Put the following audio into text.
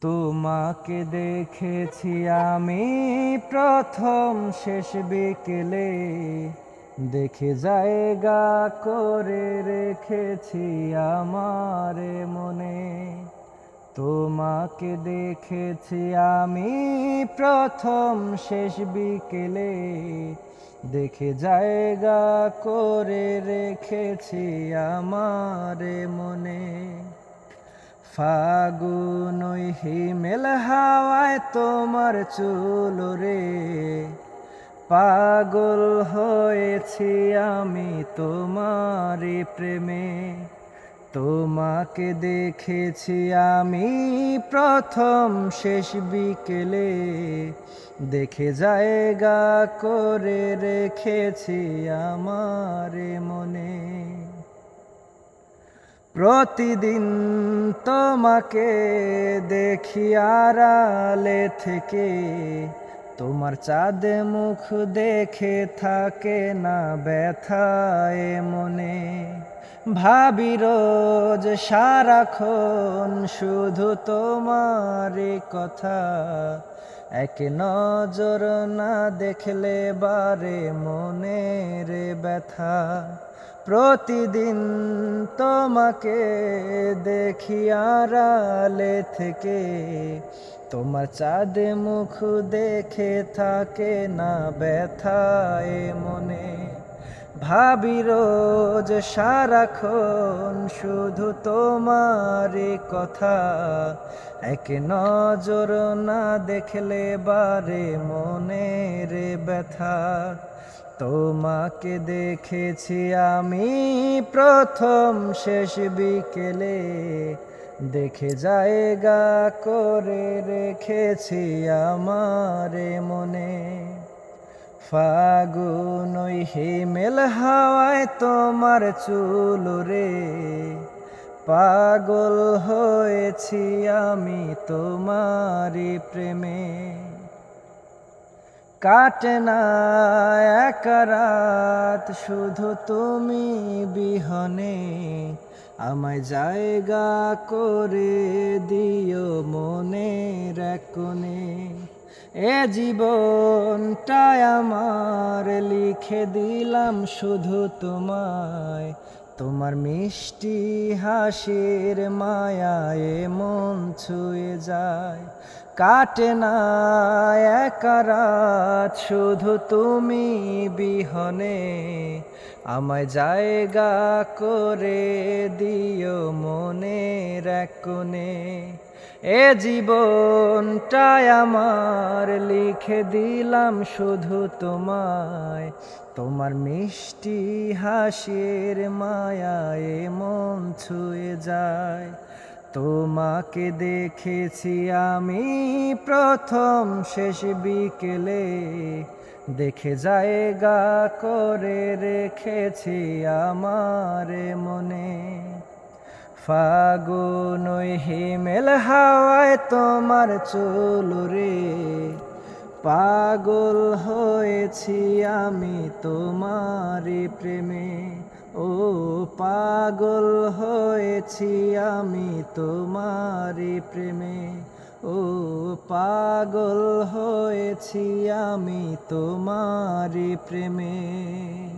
তোমাকে দেখেছি আমি প্রথম শেষ বিকেলে। দেখে জায়গা করে রেখেছি আমার মনে। তোমাকে দেখেছি আমি প্রথম শেষ বিকেলে। দেখে জায়গা করে রেখেছি আমার মনে। ফাগুন ওই হিমেল হাওয়ায় তোমার চুল রে। পাগল হয়েছি আমি তোমার প্রেমে। তোমাকে দেখেছি আমি প্রথম শেষ বিকেলে। দেখে জায়গা করে রেখেছি আমার মনে। প্রতিদিন তোমাকে দেখি আড়ালে থেকে। তোমার চাঁদে মুখ দেখে থাকে না ব্যথায় মনে ভাবি রোজ সারাক্ষণ শুধু তোমারই কথা। এক নজর না দেখলে বারে মনের ব্যথা। প্রতিদিন তোমাকে দেখি আড়ালে থেকে। তোমার চাঁদে মুখ দেখে থাকে না ব্যথায় মনে। ভাবি রোজ সারাক্ষণ শুধু তোমারই কথা। এক নজর না দেখলে বারে মনের ব্যথা। তোমাকে দেখেছি আমি প্রথম শেষ বিকেলে। দেখে জায়গা করে রেখেছি আমার মনে। ফাগুন ওই হিমেল হাওয়ায় তোমার চুল রে। পাগল হয়েছি আমি তোমারই প্রেমে। কাটে না এক রাত শুধু তুমি বিহনে আমায় জায়গা করে দিও এক কোণে। এ জীবনটায় আমার লিখে দিলাম শুধু তোমায়। তোমার মিষ্টি হাসির মায়ায় মন ছুঁয়ে যায়। কাটে না এক রাত, শুধু তুমি বিহনে আমায় জায়গা করে দিও এক কোণে। এ জীবনটায় আমার লিখে দিলাম শুধু তোমায়, তোমার মিষ্টি হাসির মায়ায় মন ছুঁয়ে যায়। তোমাকে দেখেছি আমি প্রথম শেষ বিকেলে। দেখে জায়গা করে রেখেছি আমার মনে। ফাগুন হিমেল হাওয়ায় তোমার চুল রে। পাগল হয়েছি আমি তোমারই প্রেমে। ও পাগল হয়েছি আমি তোমারি প্রেমে। ও পাগল হয়েছি আমি তোমারি প্রেমে।